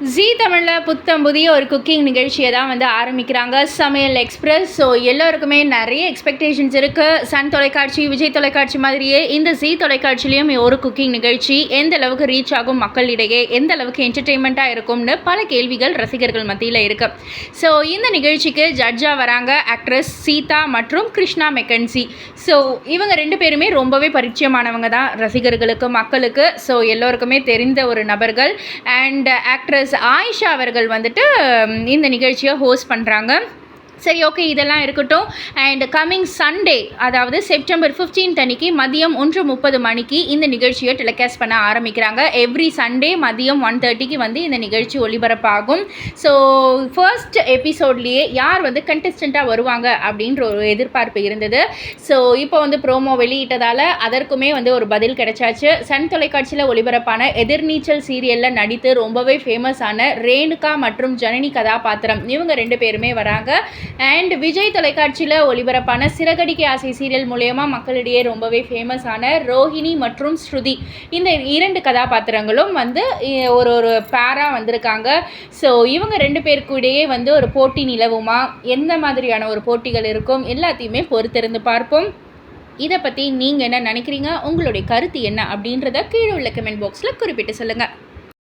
ஜீ தமிழில் புத்தம் புதிய ஒரு குக்கிங் நிகழ்ச்சியை தான் வந்து ஆரம்பிக்கிறாங்க. சமையல் எக்ஸ்பிரஸ் ஸோ எல்லோருக்குமே நிறைய எக்ஸ்பெக்டேஷன்ஸ் இருக்குது சன் தொலைக்காட்சி விஜய் தொலைக்காட்சி மாதிரியே இந்த ஜீ தொலைக்காட்சிலையும் ஒரு குக்கிங் நிகழ்ச்சி. எந்த அளவுக்கு ரீச் ஆகும் மக்களிடையே? எந்த அளவுக்கு என்டர்டெயின்மெண்ட்டாக இருக்கும்னு பல கேள்விகள் ரசிகர்கள் மத்தியில் இருக்குது ஸோ இந்த நிகழ்ச்சிக்கு ஜட்ஜாக வராங்க ஆக்ட்ரஸ் சீதா மற்றும் கிருஷ்ணா மெக்கன்சி. ஸோ இவங்க ரெண்டு பேருமே ரொம்பவே பரிச்சயமானவங்க தான் ரசிகர்களுக்கு மக்களுக்கு. ஸோ எல்லோருக்குமே தெரிந்த ஒரு நபர்கள். அண்ட் ஆக்ட்ரஸ் ஆயிஷா அவர்கள் வந்துட்டு இந்த நிகழ்ச்சியை ஹோஸ்ட் பண்ணுறாங்க சரி ஓகே இதெல்லாம் இருக்கட்டும். அண்ட் கம்மிங் சண்டே அதாவது செப்டம்பர் 15th அன்னைக்கு மதியம் ஒன்று முப்பது மணிக்கு இந்த நிகழ்ச்சியை டெலிகாஸ்ட் பண்ண ஆரம்பிக்கிறாங்க. எவ்ரி சண்டே மதியம் ஒன் தேர்ட்டிக்கு வந்து இந்த நிகழ்ச்சி ஒளிபரப்பாகும். ஸோ ஃபர்ஸ்ட் எபிசோட்லேயே யார் வந்து கண்டெஸ்டண்ட்டாக வருவாங்க அப்படின்ற ஒரு எதிர்பார்ப்பு இருந்தது. ஸோ இப்போ வந்து ப்ரோமோ வெளியிட்டதால் அதற்குமே வந்து ஒரு பதில் கிடைச்சாச்சு. சன் தொலைக்காட்சியில் ஒளிபரப்பான எதிர்நீச்சல் சீரியலில் நடித்து ரொம்பவே ஃபேமஸான ரேணுகா மற்றும் ஜனனி கதாபாத்திரம் இவங்க ரெண்டு பேருமே வராங்க. அண்ட் விஜய் தொலைக்காட்சியில் ஒளிபரப்பான சிறகடிக்கை ஆசை சீரியல் மூலயமா மக்களிடையே ரொம்பவே ஃபேமஸான ரோஹிணி மற்றும் ஸ்ருதி. இந்த இரண்டு கதாபாத்திரங்களும் வந்து ஒரு ஒரு பேராக வந்திருக்காங்க. ஸோ இவங்க ரெண்டு பேருக்குடையே வந்து ஒரு போட்டி நிலவுமா? எந்த மாதிரியான ஒரு போட்டிகள் இருக்கும்? எல்லாத்தையுமே பொறுத்திருந்து பார்ப்போம். இதை பற்றி நீங்கள் என்ன நினைக்கிறீங்க? உங்களுடைய கருத்து என்ன? அப்படின்றத கீழே உள்ள கமெண்ட் பாக்ஸில் குறிப்பிட்டு சொல்லுங்கள்